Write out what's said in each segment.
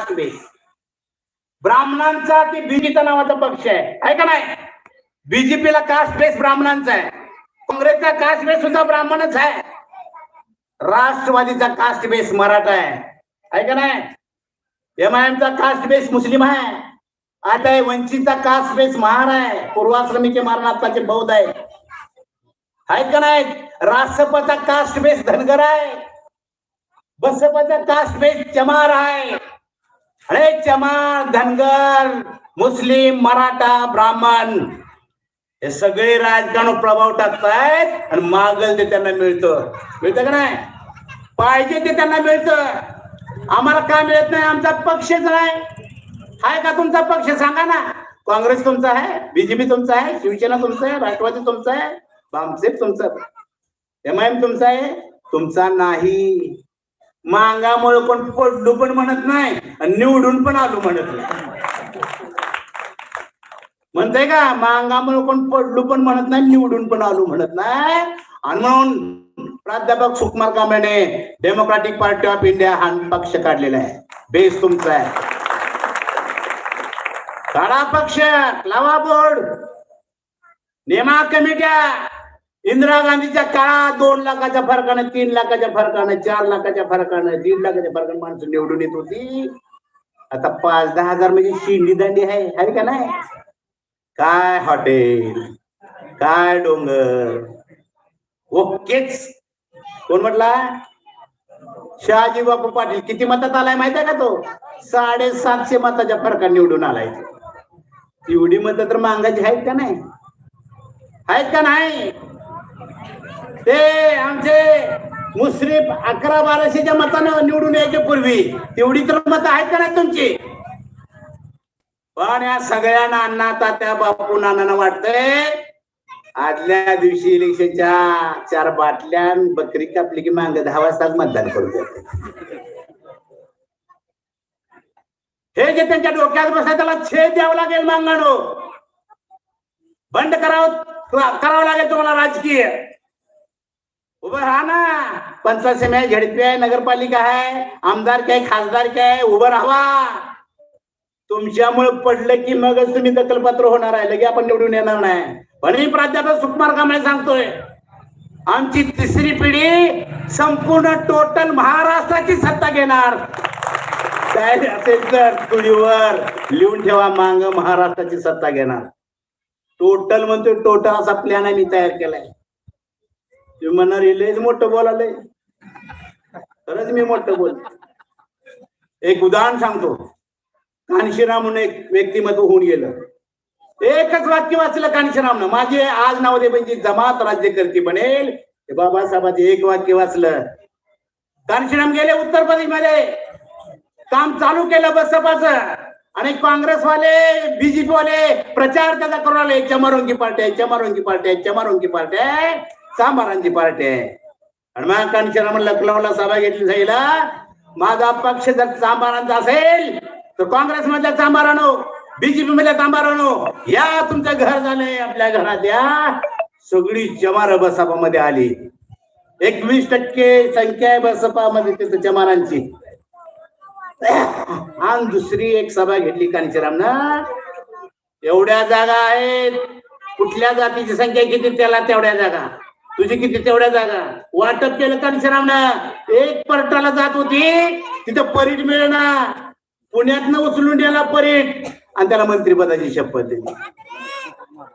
Caste ब्राह्मणांचा ते बीजेपीचा नावाचा पक्ष आहे? आहे का नाही? बीजेपीला कास्ट बेस ब्राह्मणांचा आहे. काँग्रेसचा कास्ट बेस सुद्धा ब्राह्मणच आहे. राष्ट्रवादीचा कास्ट बेस मराठा आहे. आहे का नाही? एम आय एमचा कास्ट बेस मुस्लिम आहे. आता हे वंचितचा कास्ट बेस महार आहे. पूर्वाश्रमीचे मारणाचे बौद्ध आहे आहेत का नाही? रासपचा कास्ट बेस धनगर आहे. बसपाचा कास्ट बेस चमार आहे. अरे चमार धनगर मुस्लिम मराठा ब्राह्मण हे सगळे राजकारण प्रभाव टाकतायत आणि मागल ते त्यांना मिळतं. मिळतं का नाही? पाहिजे ते त्यांना मिळतं. आम्हाला काय मिळत नाही? आमचा पक्षच नाही. आहे का तुमचा पक्ष? सांगा ना. काँग्रेस तुमचा आहे बीजेपी तुमचा आहे शिवसेना तुमचा आहे राष्ट्रवादी तुमचा आहे बामसेप तुमचा एम आय एम तुमचा आहे तुमचा नाही. मांगामुळे पण पडलो पण म्हणत नाही आणि निवडून पण आलो म्हणत नाही. म्हणताय का? मांगामुळे कोण पडलो पण म्हणत नाही निवडून पण आलो म्हणत नाही. आणि म्हणून प्राध्यापक सुकुमार कांबळेने डेमोक्रॅटिक पार्टी ऑफ इंडिया हा पक्ष काढलेला आहे. बेस तुमचा आहे. काढा पक्ष लावा बोर्ड नेमा कमिट्या. इंदिरा गांधीच्या काळात दोन लाखाच्या फरकानं तीन लाखाच्या फरकानं चार लाखाच्या फरकानं दीड लाखाच्या फरकानं माणसं निवडून येत होती. आता पाच दहा हजार म्हणजे शिंडी दांडी आहे आहे का नाही? काय हॉटेल काय डोंगर? ओकेच. कोण म्हटला? शहाजी बापू पाटील. किती मतात आलाय माहिती आहे का तो? साडेसातशे मताच्या फरकाने निवडून आलाय एवढी मतं तर मागायची आहेत का नाही? आहेत का नाही? ते आमचे मुश्रीफ अकरा बाराशेच्या मतानं निवडून यायच्या पूर्वी. तेवढी तर मत आहेत का नाही तुमची? पण या सगळ्या अण्णा तात्या बापू नानांना वाटतंय आदल्या दिवशी इलेक्शनच्या चार बाटल्या बकरी कापली की मांग दहा वाजताच मतदान करू हे जे त्यांच्या डोक्यात बसाय त्याला छेद द्यावं लागेल मांगानो बंद करावं. करावं लागेल तुम्हाला राजकीय. उभं राहा ना. पंचायत समिती आहे झडपी आहे नगरपालिका आहे आमदार काय खासदार काय उभं राहावा तुमच्यामुळे पडलं की मगच तुम्ही दखलपात्र होणार आहे. लगे आपण निवडून येणार नाही. पण मी प्राध्यापक सुकुमार कांबळे सांगतोय आमची तिसरी पिढी संपूर्ण टोटल महाराष्ट्राची सत्ता घेणार. काय असेल तर तुळीवर लिहून ठेवा मांग महाराष्ट्राची सत्ता घेणार. टोटल म्हणतोय टोटल असा प्लॅन आम्ही तयार केलाय. तुम्ही म्हणणार लयच मोठं बोलालंय खरंच मी मोठं बोल एक उदाहरण सांगतो. कानशीराम म्हणून एक व्यक्तिमत्व होऊन गेलं. एकच वाक्य वाचलं कानशीरामनं माझे आज नाव म्हणजे जमात राज्यकर्ती बनेल. हे बाबासाहेबांचे एक वाक्य वाचलं. कानशीराम गेले उत्तर प्रदेशमध्ये काम चालू केलं बसपाचं. आणि काँग्रेसवाले बीजेपी वाले प्रचार त्याचा करून आले चमारोंगी पार्टी आहे चमारोंगी पार्टी आहे चमारोंगी पार्टी आहे सांबारांची पार्टी आहे आणि मग कानशीराम लखनौला सभा घेतली जाईल. माझा पक्ष जर सांबारांचा असेल तर काँग्रेस मधल्या चांबारानो बीजेपी मधल्या चांबारानो या तुमचं घर झालंय आपल्या घरात या सगळी जमार बसपामध्ये आली. एकवीस टक्के संख्या आहे बसपामध्ये तिथं जमारांची आणि दुसरी एक सभा घेतली कांचीरामनं. एवढ्या जागा आहेत. कुठल्या जातीची संख्या किती त्याला तेवढ्या जागा. तुझी किती तेवढ्या जागा. वाटप केलं कांचीरामनं. एक पर्टाला जात होती. तिथं परीट मिळणार पुण्यातनं उचलून द्यायला परीट. आणि त्याला मंत्रिपदाची शपथ दिली.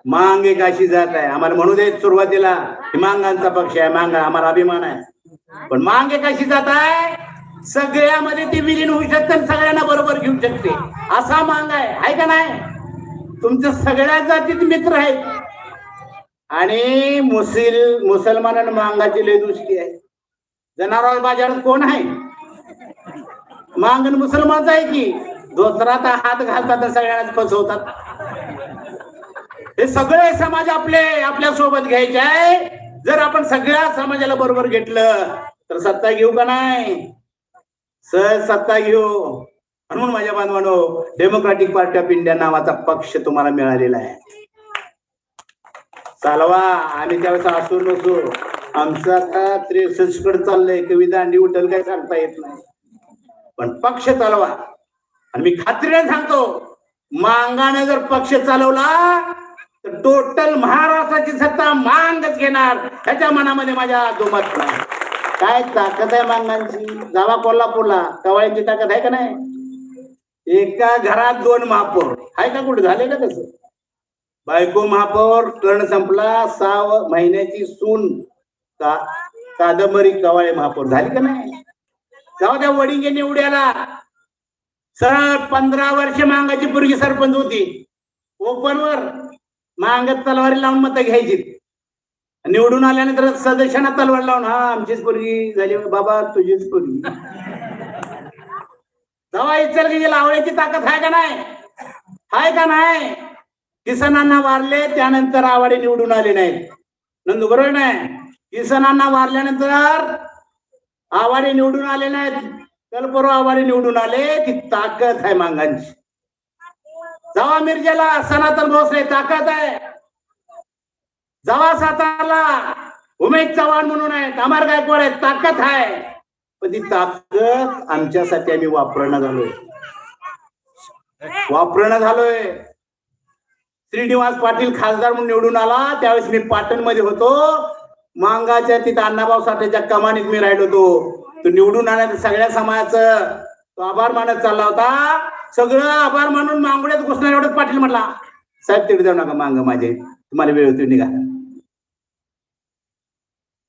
मांग एक अशी जात आहे. आम्हाला म्हणू देत सुरुवातीला. मांगांचा पक्ष आहे. मांगा आम्हाला अभिमान आहे. पण मांग एक अशी जात आहे. सगळ्यामध्ये ते विलीन होऊ शकते आणि सगळ्यांना बरोबर घेऊ शकते. असा मांग आहे. आहे का नाही? तुमच्या सगळ्या जातीत मित्र आहेत. आणि मुसिल मुसलमान मांगाची लय दुष्टी आहे. जनावर बाजारात कोण आहे? मांगण मुसलमानच आहे की? धोत्रात हात घालतात आणि सगळ्यांनाच फसवतात. हे सगळे समाज आपले आपल्यासोबत घ्यायचे आहे. जर आपण सगळ्या समाजाला बरोबर घेतलं तर सत्ता घेऊ का नाही? सहज सत्ता घेऊ. म्हणून माझ्या बांधवानो डेमोक्रॅटिक पार्टी ऑफ इंडिया नावाचा पक्ष तुम्हाला मिळालेला आहे. चालवा आम्ही त्यावेळेस असू नसू. आमचं आता त्रेसष्टकडे चाललंय कवी दांडी उठल काय सांगता येत नाही. पण पक्ष चालवा. आणि मी खात्रीने सांगतो मांगाने जर पक्ष चालवला तर टोटल महाराष्ट्राची सत्ता मांगच घेणार. ह्याच्या मनामध्ये माझ्या दुमत नाही काय ताकद आहे मांगांची जावा कोल्हापूरला. कवाळीची ताकद आहे का नाही? एका घरात दोन महापौर. आहे का कुठे? झाले का तसं? बायको महापौर कर्ण संपला सहा महिन्याची सून. का कादंबरी कवाळे महापौर. झाली का नाही? जाऊ त्या वडिंगे निवड्याला सरळ पंधरा वर्ष मांगाची पूर्वी सरपंच होती. ओपनवर मांगत तलवारी लावून मत घ्यायची निवडून आल्यानंतर सदस्यांना तलवार लावून हा आमचीच पोरगी झाली बाबा तुझीच पोरगी. जावा इचल की लावण्याची ताकद आहे का नाही? आहे का नाही? किसनांना वारले त्यानंतर आवाडे निवडून आले नाहीत. नंदू बरोबर नाही? किसनांना वारल्यानंतर आवाडे निवडून आले नाहीत. कलपरो आवाडे निवडून आले ती ताकद आहे मांगांची. जावा मिरजेला सनातन भोसले ताकद आहे. जावा सातारला. उमेश चव्हाण म्हणून आहेत. अमर गायकवाड आहेत. ताकद आहे. पण ती ताकद आमच्यासाठी आम्ही वापरणं झालोय. वापरणं झालोय. श्रीनिवास पाटील खासदार म्हणून निवडून आला. त्यावेळेस मी पाटणमध्ये होतो. मांगाच्या तिथं अण्णाभाऊ साठेच्या कमानीत मी राहिलो होतो. तो निवडून आल्या सगळ्या समाजाचं तो आभार मानत चालला होता. सगळं आभार मानून मांगड्यात घुसणार एवढंच पाटील म्हटला. साहेब तिकडे जाऊ नका मांग माझे. तुम्हाला वेळ होती निघा.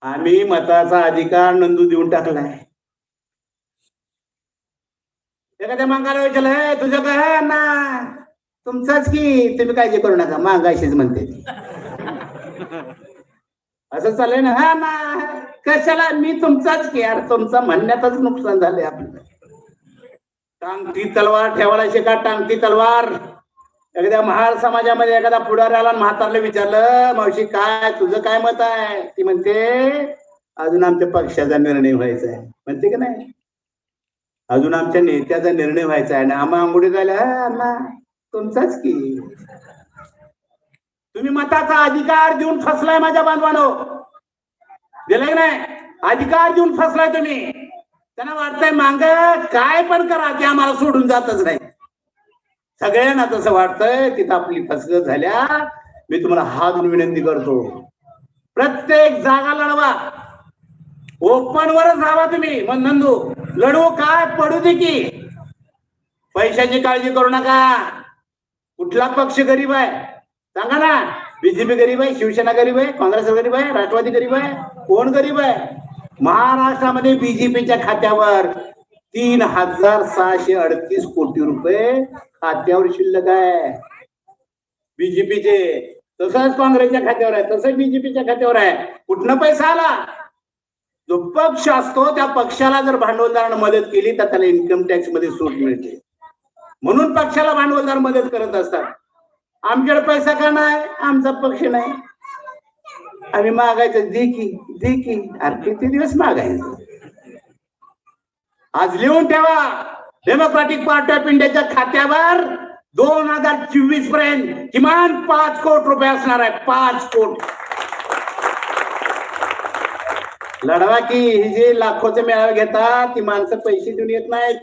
आम्ही मताचा अधिकार नंदू देऊन टाकलाय. एखाद्या मागायला विचारलं "हे, तुझं काय आहे अण्णा? तुमचाच की? तुम्ही काळजी करू नका मागायशीच म्हणते ती. असं चाललंय ना हा ना कशाला? मी तुमचाच की यार तुमचा म्हणण्यातच नुकसान झालंय आपलं. टांगती तलवार ठेवायला शिका टांगती तलवार. एखाद्या महार समाजामध्ये एखादा पुढाऱ्याला आणि म्हातारला विचारलं मावशी काय? तुझं काय मत आहे? ती म्हणते अजून आमच्या पक्षाचा निर्णय व्हायचा आहे. म्हणते की नाही? अजून आमच्या नेत्याचा निर्णय व्हायचा आहे आणि आम्हा आंघोळी झाल्या अण्णा तुमचाच की. तुम्ही मताचा अधिकार देऊन फसलाय माझ्या बांधवानो. दिलाय की नाही? अधिकार देऊन फसलाय तुम्ही. त्यांना वाटतंय मांग काय पण करा ते आम्हाला सोडून जातच नाही सगळ्यांना तसं वाटतंय तिथं आपली फसगत झाल्या. मी तुम्हाला हा दोन विनंती करतो. प्रत्येक जागा लढवा. ओपन वरच राहा तुम्ही. मग नंदू लढवू काय? पडू दे की. पैशाची काळजी करू नका. कुठला पक्ष गरीब आहे? सांगा ना. बीजेपी गरीब आहे शिवसेना गरीब आहे काँग्रेस गरीब आहे राष्ट्रवादी गरीब आहे. कोण गरीब आहे? महाराष्ट्रामध्ये बीजेपीच्या खात्यावर. तीन हजार सहाशे अडतीस कोटी रुपये खात्यावर शिल्लक आहे. बीजेपीचे तसंच काँग्रेसच्या खात्यावर आहे तसंच बीजेपीच्या खात्यावर आहे. कुठनं पैसा आला? जो पक्ष असतो त्या पक्षाला जर भांडवलदारानं मदत केली तर त्याला इन्कम टॅक्समध्ये सूट मिळते. म्हणून पक्षाला भांडवलदार मदत करत असतात. आमच्याकडे पैसा का नाही? आमचा पक्ष नाही. आम्ही मागायचं दे की दे की. अरे किती दिवस मागायचं? आज लिहून ठेवा. डेमोक्रॅटिक पार्टी ऑफ इंडियाच्या खात्यावर दोन हजार चोवीसपर्यंत किमान पाच कोट रुपये असणार आहे. पाच कोट. लढवा की ही जे लाखोचे मेळावे घेतात ती माणसं पैसे देऊन येत नाहीत.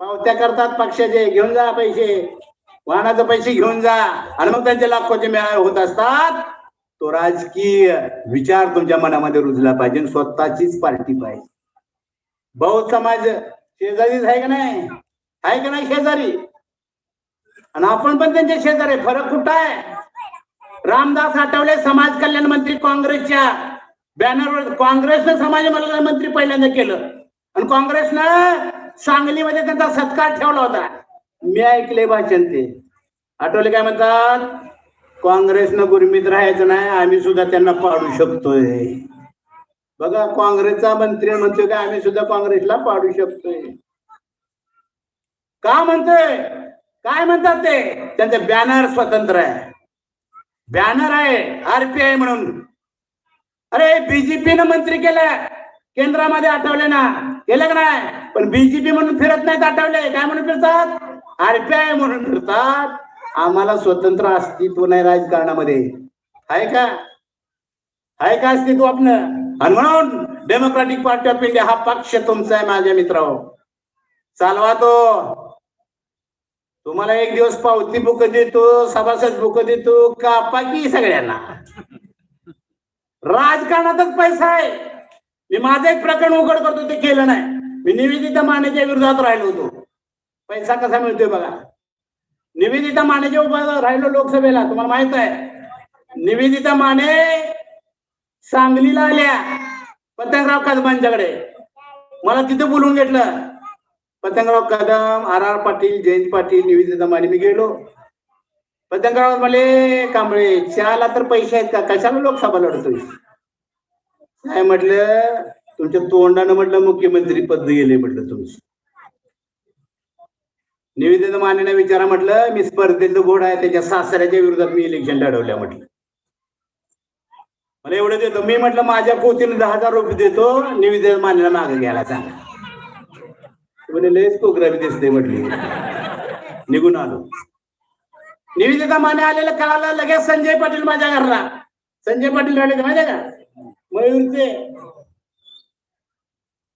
पावत्या करतात पक्षाचे. घेऊन जा पैसे. वाहनाचे पैसे घेऊन जा. आणि मग त्यांचे लाखोचे मेळावे होत असतात. तो राजकीय विचार तुमच्या मनामध्ये रुजला पाहिजे आणि स्वतःचीच पार्टी पाहिजे. बौद्ध समाज शेजारीच आहे का नाही? आहे का नाही शेजारी? आणि आपण पण त्यांच्या शेजारी. फरक कुठं आहे? रामदास आठवले समाज कल्याण मंत्री काँग्रेसच्या बॅनरवर काँग्रेसनं समाज कल्याण मंत्री पहिल्यांदा केलं. आणि काँग्रेसनं सांगलीमध्ये त्यांचा सत्कार ठेवला होता. मी ऐकले भाषण ते. आठवले काय म्हणतात? काँग्रेसनं गुरमीत राहायचं नाही आम्ही सुद्धा त्यांना पाडू शकतोय. बघा काँग्रेसचा मंत्री म्हणतोय का आम्ही सुद्धा काँग्रेसला पाडू शकतोय. का म्हणतोय? काय म्हणतात ते? त्यांचं बॅनर स्वतंत्र आहे. बॅनर आहे आरपीआय म्हणून. अरे बीजेपीनं मंत्री केलं केंद्रामध्ये आठवले ना. केलं का नाही? पण बीजेपी म्हणून फिरत नाहीत आठवले. काय म्हणून फिरतात? आरपीआय म्हणून फिरतात. आम्हाला स्वतंत्र अस्तित्व नाही राजकारणामध्ये. आहे का? आहे का अस्तित्व आपलं? आणि म्हणून डेमोक्रॅटिक पार्टी ऑफ इंडिया हा पक्ष तुमचा आहे माझ्या मित्र चालवा तो. तुम्हाला एक दिवस पावती बुक देतो सभासद बुक देतो कापा की सगळ्यांना. राजकारणातच पैसा आहे. मी माझं एक प्रकरण उघड करतो ते केलं नाही. मी निवेदिता मानेच्या विरोधात राहिलो होतो. पैसा कसा मिळतोय बघा. निवेदिता मानेच्या उभा राहिलो लोकसभेला तुम्हाला माहीत आहे. निवेदिता माने सांगलीला आल्या. पतंगराव कदमांच्याकडे मला तिथं बोलून घेतलं. पतंगराव कदम आर आर पाटील जयंत पाटील निवेदिता माने मी गेलो. पतंगराव म्हणे कांबळे चहाला तर पैसे आहेत का? कशाला लोकसभा लढतोय? काय म्हटलं? तुमच्या तोंडानं म्हटलं मुख्यमंत्री पद गेले म्हटलं तुमचं. निवेदिता मानेने विचारा म्हटलं मी स्पर्धेचं घोड आहे त्याच्या सासऱ्याच्या विरोधात मी इलेक्शन लढवल्या म्हटलं. आणि एवढं देतो. मी म्हटलं माझ्या पोतीने दहा हजार रुपये देतो निवेदन मानेला मागे घ्यायला सांगा. म्हणे लयच कोकराबी दिसते म्हटली. निघून आलो. निवेदिता माने आलेलं कळाला लगेच संजय पाटील माझ्या घरला. संजय पाटील राहिले का माहिती आहे का? मयूरचे.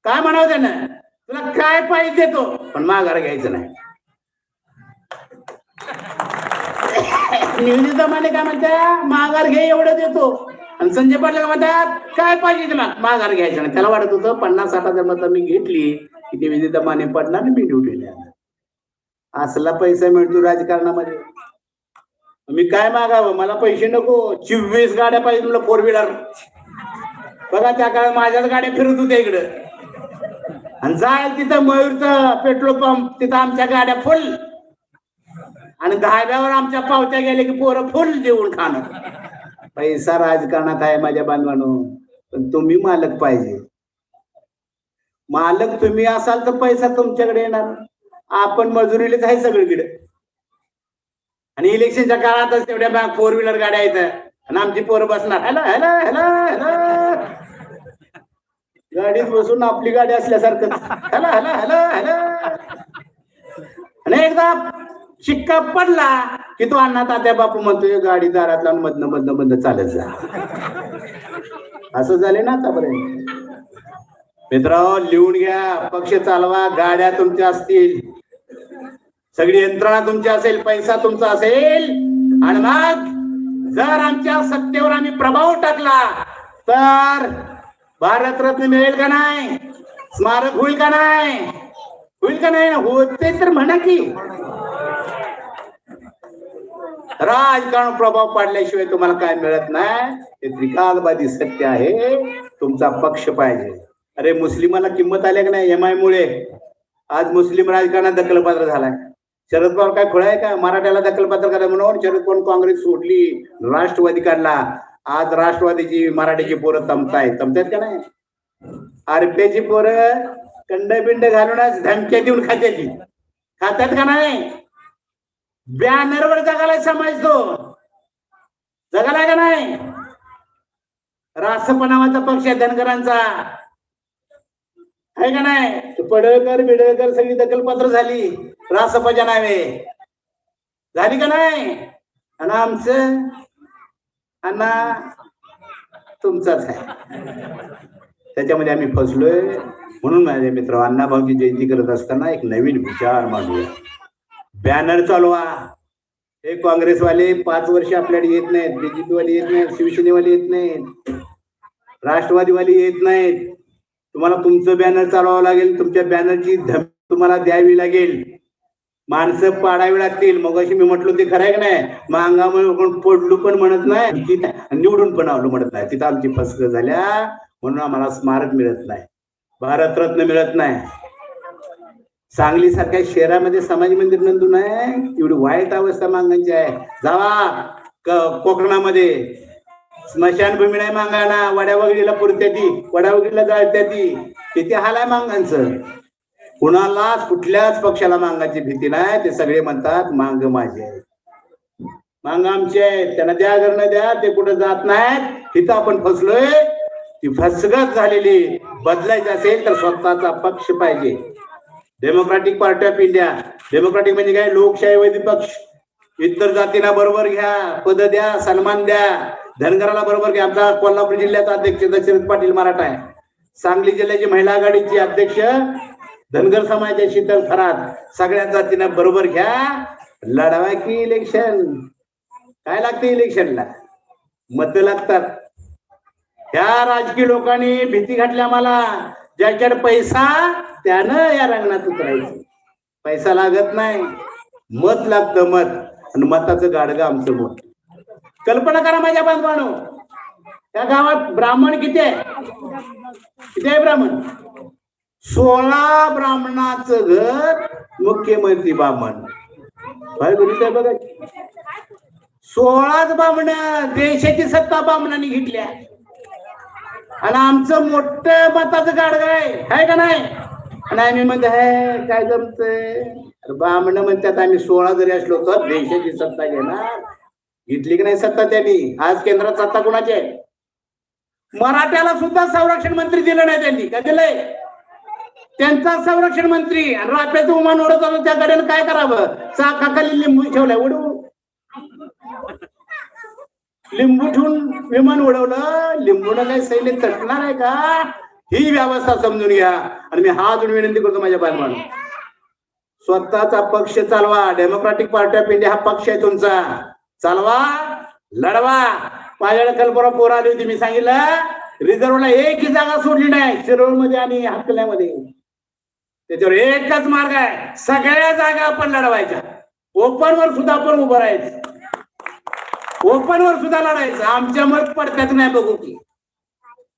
काय म्हणावं त्यानं? तुला काय पाहिजे तो. पण माघार घ्यायचं नाही. निवेदिता माने काय म्हणत्या? माघार घे एवढं देतो. आणि संजय पाटील म्हणतात काय पाहिजे तुला? माघार घ्यायचं. नाही त्याला वाटत होतं पन्नास साठ हजार मतं मी घेतली की विधी दमाने पडणार आणि मी ड्युटीला असला पैसा मिळतो राजकारणामध्ये. मी काय मागावं? मला पैसे नको. चोवीस गाड्या पाहिजे तुला फोर व्हीलर बघा त्या काळात माझ्याच गाड्या फिरत होत्या इकडं. आणि जायल तिथं मयूरचं पेट्रोल पंप तिथं आमच्या गाड्या फुल आणि दहाव्यावर आमच्या पावत्या गेल्या की पोरं फुल जेवण खाणं. पैसा राजकारणात आहे माझ्या बांधवानो? पण तुम्ही मालक पाहिजे. मालक तुम्ही असाल तर पैसा तुमच्याकडे येणार. आपण मजुरीलाच आहे सगळीकडे. आणि इलेक्शनच्या काळातच तेवढ्या फोर व्हीलर गाड्या आहेत आणि आमची पोरं बसणार. Hello hello hello hello. गाडीत बसून आपली गाडी असल्यासारखं हॅलो हॅलो हॅलो हॅलो. आणि एकदा शिक्का पडला की तो अण्णा तात्या बापू म्हणतोय गाडी दारात लावून मधनं मधनं मधन चालत जा. असं झाले ना आतापर्यंत. मित्र लिहून घ्या पक्ष चालवा गाड्या तुमच्या असतील. सगळी यंत्रणा तुमची असेल पैसा तुमचा असेल. आणि मग जर आमच्या सत्तेवर आम्ही प्रभाव टाकला तर भारतरत्न मिळेल का नाही? स्मारक होईल का नाही? होईल का नाही? होते तर म्हणा की. राजकारण प्रभाव पाडल्याशिवाय तुम्हाला काय मिळत नाही? हे त्रिकालबादी सत्य आहे. तुमचा पक्ष पाहिजे. अरे मुस्लिमाला किंमत आली का नाही? एम आय मुळे. आज मुस्लिम राजकारणात दखलपात्र झालाय. शरद पवार काय खुळा आहे का? मराठ्याला दखलपात्र करा म्हणून शरद पवार काँग्रेस सोडली राष्ट्रवादी काढला आज राष्ट्रवादीची मराठीची पोरं तमताय. तमतायत का नाही? आरपीची पोरं कंडबिंड घालूनच धमक्या देऊन खात्याची खात्यात का नाही? बॅनरवर जगाला समजतो जगाला का नाही? रासप नावाचा पक्ष आहे धनगरांचा. आहे का नाही? पडळकर बिडळकर सगळी दखलपत्र झाली. रासपाच्या नावे. झाली का नाही? आणि आमचं अण्णा तुमचाच आहे. त्याच्यामध्ये आम्ही फसलोय. म्हणून माझे मित्र अण्णाभाऊची जयंती करत असताना एक नवीन विचार मांडूया. बॅनर चालवा हे. काँग्रेसवाले पाच वर्ष आपल्याकडे येत नाहीत बीजेपी वाले येत नाहीत शिवसेनेवाले येत नाहीत राष्ट्रवादीवाले येत नाहीत. तुम्हाला तुमचं बॅनर चालवावं लागेल तुमच्या बॅनरची धम तुम्हाला द्यावी लागेल. माणसं पाडावी लागतील. मग अशी मी म्हटलो ते खरं की का नाही? मांगामुळे कोण पडलो पण म्हणत नाही निवडून पण आवलो म्हणत नाही. तिथं आमची फसक झाल्या म्हणून आम्हाला स्मारक मिळत नाही. भारतरत्न मिळत नाही. सांगली सारख्या शहरामध्ये समाज मंदिर नंदू नाही एवढी वाईट अवस्था मांगांची आहे. जावा क- कोकणामध्ये. स्मशानभूमी नाही मांगाना वड्यावगडीला पुरत्या ती वड्यावगडीला जाळत्या ती. किती हाल आहे मांगांचं? कुणालाच कुठल्याच पक्षाला मांगाची भीती नाही. ते सगळे म्हणतात मांग माझे आहे. मांग आमचे आहेत त्यांना द्या करणं द्या ते कुठं जात नाहीत. इथं आपण फसलोय. ती फसगत झालेली. बदलायची असेल तर स्वतःचा पक्ष पाहिजे. Democratic party of India democratic म्हणजे काय? लोकशाहीवादी पक्ष. इतर जातींना बरोबर घ्या पद द्या सन्मान द्या. धनगराला बरोबर घ्या. आमचा कोल्हापूर जिल्ह्याचा अध्यक्ष दशरथ पाटील मराठा आहे. सांगली जिल्ह्याची महिला आघाडीची अध्यक्ष धनगर समाजाच्या शीतल थरात सगळ्या जातीनं बरोबर घ्या. लढवा की इलेक्शन काय लागते इलेक्शनला मत लागतात. ह्या राजकीय लोकांनी भीती घातल्या मला ज्याच्याकडे पैसा त्यानं या रंगणात उतरायचं. पैसा लागत नाही. मत लागतं मत. आणि मताचं गाडगं आमचं मत. कल्पना करा माझ्या बांधवानो. त्या गावात ब्राह्मण किती आहे? किती आहे ब्राह्मण? सोळा ब्राह्मणाचं घर मुख्यमंत्री ब्राह्मण काय गणित बघा. सोळाच ब्राह्मण देशाची सत्ता ब्राह्मणांनी घेतल्या. आणि आमचं मोठं मताचं गाडग आहे. आहे का नाही? आणि आम्ही म्हणतो हे काय जमतंय? अरे ब्राह्मण म्हणतात आम्ही सोळा जरी असलो तर देशाची सत्ता घेणार. घेतली की नाही सत्ता त्यांनी? आज केंद्रात सत्ता कुणाची आहे? मराठ्याला सुद्धा संरक्षण मंत्री दिलं नाही त्यांनी. काय दिलंय? त्यांचा संरक्षण मंत्री राफ्याचं उमान उडत आलो त्या गाड्यानं काय करावं? चाकाखाली लिंबू ठेवलाय उडवू लिंबू ठेवून विमान उडवलं. लिंबूला काही सैन्य तटणार आहे का? ही व्यवस्था समजून घ्या. आणि मी हा अजून विनंती करतो माझ्या बायमान स्वतःचा पक्ष चालवा. डेमोक्रॅटिक पार्टी ऑफ इंडिया हा पक्ष आहे तुमचा. चालवा. लढवा. माझ्याकडे कल्पना पोर आली होती मी सांगितलं. रिझर्वला एकही जागा सोडली नाही. शिरोळमध्ये आणि हाकल्यामध्ये त्याच्यावर एकच मार्ग आहे. सगळ्या जागा आपण लढवायच्या. ओपन वर सुद्धा आपण उभं राहायचं. ओपनवर सुद्धा लढायचं. आमच्या मत पडतात नाही बघू की.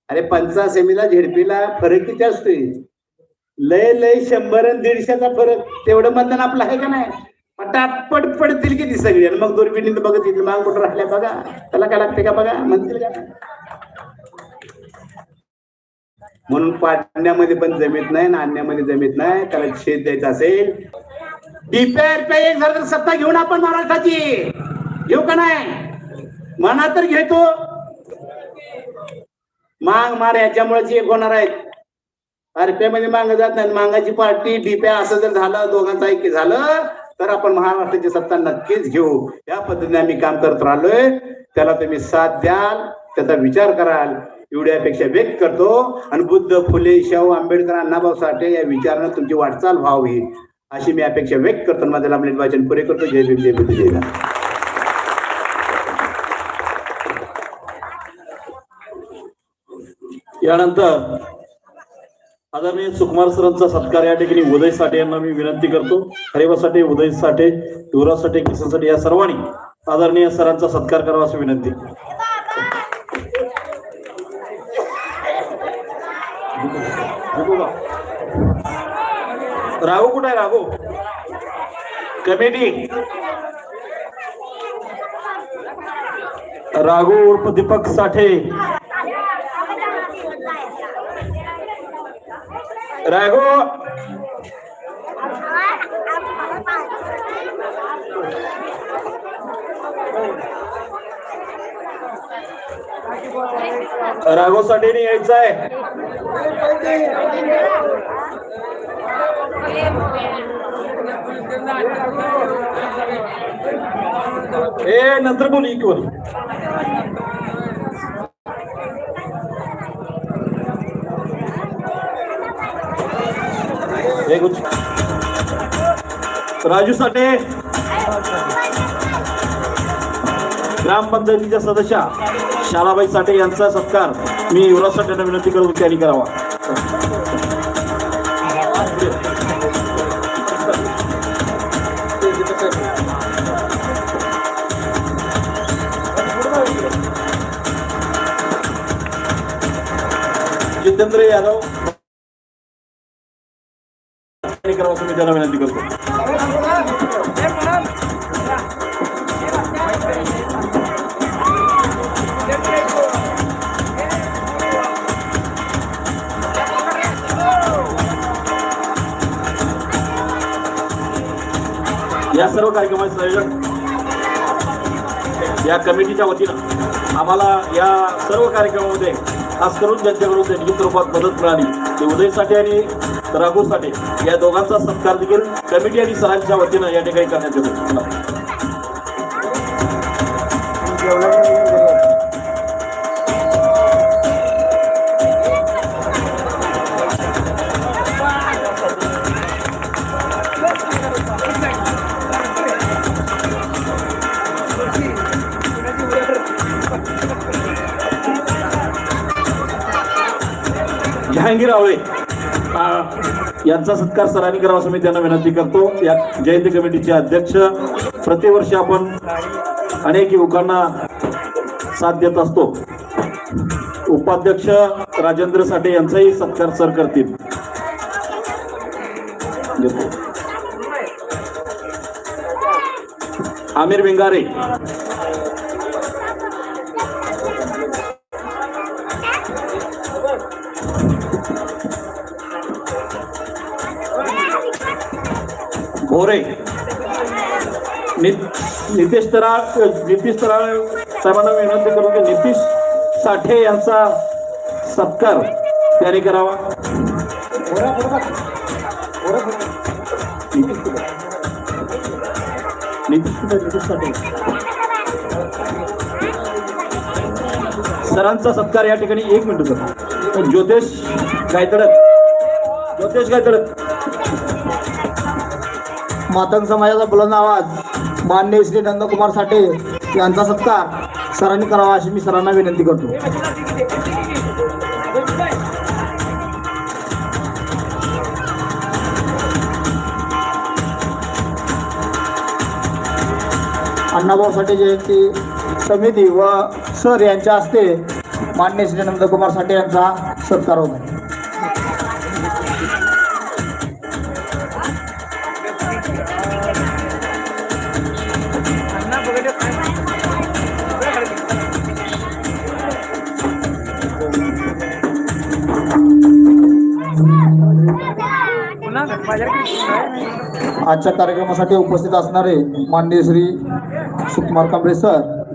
अरे पंचा सेमीला झेडपीला फरक किती असतोय? लय लय शंभर आणि दीडशेचा फरक. तेवढं मतदान आपलं आहे का नाही? पटापट पडतील किती सगळी? आणि मग दुर्बिणीत बघत येतील. माग कुठं राहिल्या बघा. त्याला काय लागते का बघा? म्हणतील का? म्हणून पाडण्यामध्ये पण जमीत नाही आणि आणण्यामध्ये जमीत नाही. त्याला शेत द्यायचा असेल. डीपीआर एक झालं तर सत्ता घेऊन आपण महाराष्ट्राची. घेऊ का नाही? म्हणा तर घेतो. मांग मार याच्यामुळेच एक होणार आहेत. आरपीआयमध्ये मांग जात नाही मांगाची पार्टी डीपीआय असं जर झालं दोघांचं ऐक्य झालं तर आपण महाराष्ट्राची सत्ता नक्कीच घेऊ. या पद्धतीने आम्ही काम करत राहिलोय. त्याला तुम्ही साथ द्याल त्याचा विचार कराल. एवढी अपेक्षा व्यक्त करतो. आणि बुद्ध फुले शाहू आंबेडकर अण्णाभाऊ साठे या विचारानं तुमची वाटचाल व्हावी अशी मी अपेक्षा व्यक्त करतो. माझ्या आपले वाचन पुरे करतो. जय भीम जय बुद्ध जय यानंतर आदरणीय सुकुमार सरांचा सत्कार या ठिकाणी उदय साठे यांना मी विनंती करतो. हरिवासाठी उदय साठे युवराज साठे किसन साठे या सर्वांनी आदरणीय सरांचा सत्कार करावा अशी विनंती. राघो कुठे आहे राघो? कमिटी. राघू उर्फ दीपक साठे. राघू. राघवसाठी यायचं आहे ए नंतर बोलू इक्वल हे गुच्छ. राजू साठे ग्रामपंचायतीच्या सदस्या शालाबाई साठे यांचा सत्कार मी युवराज साठेंना विनंती करून त्यांनी करावा या सर्व कार्यक्रमाचे संयोजन या कमिटीच्या वतीनं आम्हाला या सर्व कार्यक्रमामध्ये खास करून ज्यांच्याकडून देणगी रूपात मदत मिळाली ते उदय साठे आणि राघू साठे या दोघांचा सत्कार देखील कमिटी आणि सरांच्या वतीनं या ठिकाणी करण्यात येतो. जहांगीर आवळे यांचा सत्कार सरांनी करावा असं मी त्यांना विनंती करतो. या जयंती कमिटीचे अध्यक्ष प्रतिवर्षी आपण अनेक युवकांना साथ देत असतो. उपाध्यक्ष राजेंद्र साठे यांचाही सत्कार सर करतील. आमिर विंगारे. भोरे नि- नितीश तराळ नितीश तराळ साहेबांना विनंती करू की नितीश साठे यांचा सत्कार त्याने करावा. नितीश कुठे? नितीश साठे. सरांचा सत्कार या ठिकाणी एक मिनिट कर ज्योतिष गायतडक ज्योतिष गायतडक मातंग समाजाचा बुलंद आवाज. मान्य श्री नंदकुमार साठे यांचा सत्कार सरांनी करावा अशी मी सरांना विनंती करतो. अण्णाभाऊ साठे जयंती समिती व सर यांच्या हस्ते मान्य श्री नंदकुमार साठे यांचा सत्कार होतो आजच्या कार्यक्रमासाठी उपस्थित असणारे माननीय श्री सुकुमार कांबळे सर